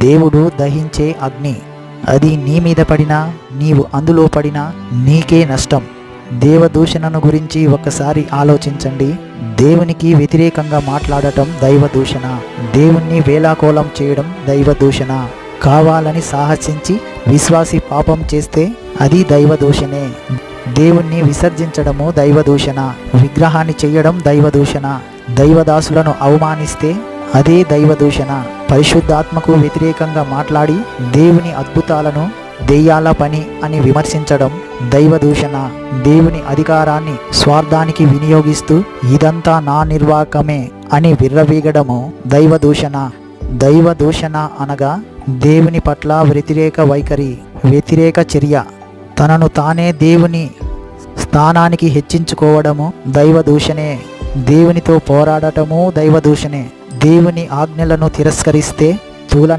దేవుడు దహించే అగ్ని. అది నీ మీద పడినా నీవు అందులో పడినా నీకే నష్టం. దేవదూషణను గురించి ఒకసారి ఆలోచించండి. దేవునికి వ్యతిరేకంగా మాట్లాడటం దైవదూషణ. దేవుణ్ణి వేలాకోలం చేయడం దైవదూషణ. కావాలని సాహసించి విశ్వాసి పాపం చేస్తే అది దైవదూషణే. దేవుణ్ణి విసర్జించడము దైవదూషణ. విగ్రహాన్ని చేయడం దైవదూషణ. దైవదాసులను అవమానిస్తే అదే దైవదూషణ. పరిశుద్ధాత్మకు వ్యతిరేకంగా మాట్లాడి దేవుని అద్భుతాలను దెయ్యాల పని అని విమర్శించడం దైవదూషణ దేవుని అధికారాన్ని స్వార్థానికి వినియోగిస్తూ ఇదంతా నా నిర్వాహకమే అని విర్రవీగడము దైవదూషణ దైవదూషణ అనగా దేవుని పట్ల వ్యతిరేక వైఖరి వ్యతిరేక చర్య. తనను తానే దేవుని స్థానానికి హెచ్చించుకోవడము దైవదూషణే దేవునితో పోరాడటము దైవదూషణే. దేవుని ఆజ్ఞలను తిరస్కరిస్తే తూల